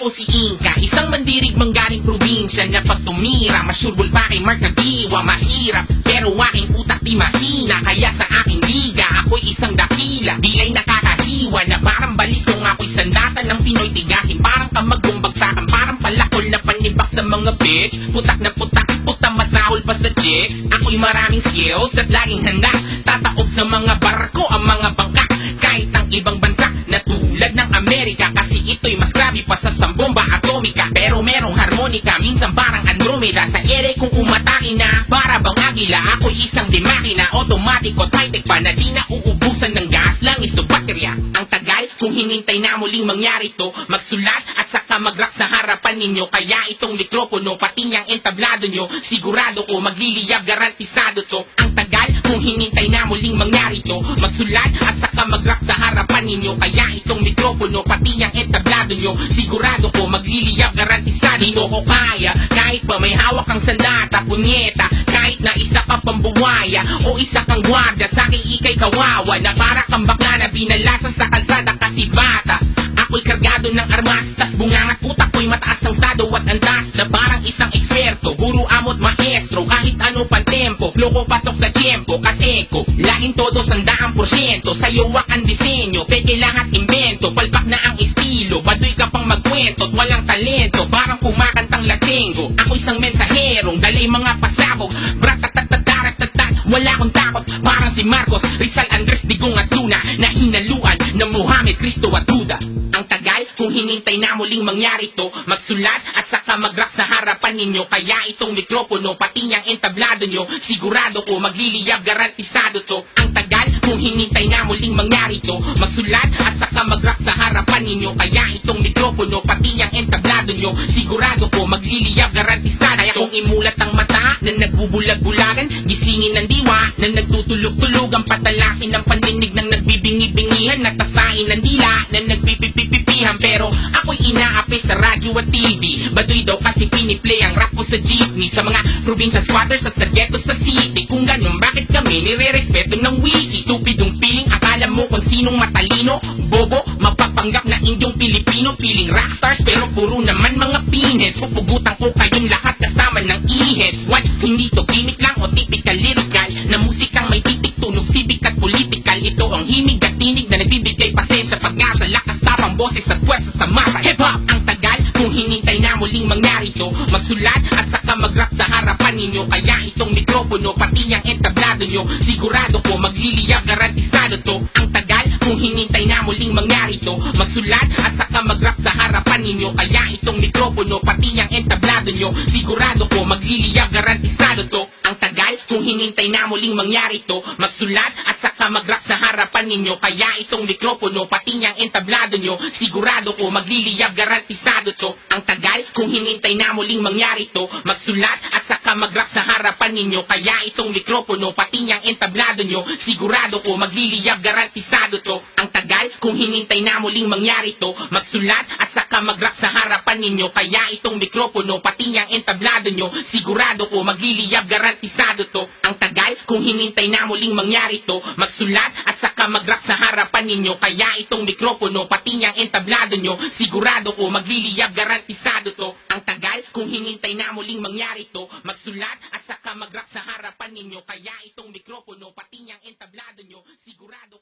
Ako si Inka, isang mandirig manggaling probinsya Na pag tumira, masyurbol pa kay Mark Nagdiwa Mahirap, pero aking utak di mahina Kaya sa aking liga, ako'y isang dakila Di ay nakakahiwa na parang balisong Ako'y sandata ng Pinoy tigasin Parang kamagong bagsakan, parang palakol na panibak sa mga bitch Putak na putak, puta masahol pa sa chicks Ako'y maraming skills at laging handa Tataob sa mga barko, ang mga bangka Kahit ang ibang harmonika, minsan parang Andromeda. Sa ere kung umatake na, para bang agila Ako'y isang di makina, automatic o high-tech pa Na di na uubusan ng gas, langis to baterya. Ang tagal, kung hinintay na muling mangyari to Magsulat at saka mag-rap sa harapan ninyo. Kaya itong mikropono, pati niyang entablado nyo Sigurado ko magliliyab, garantisado to. Ang tagal, kung hinintay na muling mangyari to Magsulat at saka mag-rap sa harapan ninyo. Kaya itong mikropono, pati niyang entablado nyo Sigurado ko magliliyab, garantisado Di ko kaya, kahit pa may hawak kang sandata Punyeta, kahit na isa ka pambuwaya O isa kang gwardiya, sa ikay kawawa Na para kang bakla na binalasan sa kalsada kasi bata. Ako'y kargado ng armas Tas bungangat utak ko'y mataas ang estado at andas Na parang isang eksperto Guru amot maestro Kahit ano pang tempo. Flow ko pasok sa tiempo Kasi ko Laging todo sandaang porsyento Sa'yo ang disenyo Peke lahat invento magkwento walang talento. Parang kumakantang lasenggo Ako isang mensaherong Dalay mga pasabog. Bratatatataratat Wala akong takot. Parang si Marcos Rizal Andres Digong at Luna Na ng Muhammad Cristo at Buddha. Ang tagal kung hinintay na muling mangyari to Magsulat at saka mag-rap sa harapan ninyo Kaya itong mikropono Pati niyang entablado nyo Sigurado ko magliliyab garantisado to. Ang tagal kung hinintay na muling mangyari to Magsulat at saka mag-rap sa harapan ninyo Kaya itong mikropono Pati niyang entablado nyo Sigurado ko magliliyab garantisado Kaya kung imulat ang mata Na nagbubulag-bulagan Gisingin ng diwa Na nagtutulog-tulugan Patalasin ng pandinig ng nagbibingi-bingihan Natasain ng dila Na nagpipipipipihan. Pero ako'y inaapi sa radyo at TV Baduy daw kasi piniplay ang rap ko sa jeepney. Sa mga probinsya squatters at sa ghetto sa city Kung ganun bakit kami nire-respeto ng wiki? Stupidong piling akala mo kung sinong matalino Bobo, mapapanggap na inyong Pilipino Piling rockstars pero puro naman mga pinheads Pupugutan ko kayong lahat kasama ng e-heads. What? Hindi to nagbibigay Pag nga sa lakas tapang boses at pwersa sa masa. Hip-hop ang tagal kung hinintay na muling mangyari to Magsulat at saka mag-rap sa harapan ninyo. Kaya itong mikropono pati niyang entablado nyo. Sigurado ko magliliyab garantisado to. Ang tagal kung hinintay na muling mangyari to Magsulat at saka mag-rap sa harapan ninyo. Kaya itong mikropono pati niyang entablado nyo. Sigurado ko magliliyab garantisado to Ang tagal. Kung hinintay na muling mangyari to Magsulat at saka mag-rap sa harapan ninyo. Kaya itong mikropono pati niyang entablado nyo Sigurado ko magliliyab garantisado to. Ang tagal kung hinintay na muling mangyari to Magsulat at saka mag-rap sa harapan ninyo. Kaya itong mikropono pati niyang entablado nyo Sigurado ko magliliyab garantisado to. Ang tagal kung hinintay na muling mangyari to Magsulat at saka mag-rap sa harapan ninyo. Kaya itong mikropono pati niyang entablado nyo Sigurado ko magliliyab garantisado to Ang tagal. Kung hinintay na muling mangyari to Magsulat at saka mag-rap sa harapan ninyo. Kaya itong mikropono pati niyang entablado nyo Sigurado ko magliliyab garantisado to. Ang tagal kung hinintay na muling mangyari to Magsulat at saka mag-rap sa harapan ninyo. Kaya itong mikropono pati niyang entablado nyo Sigurado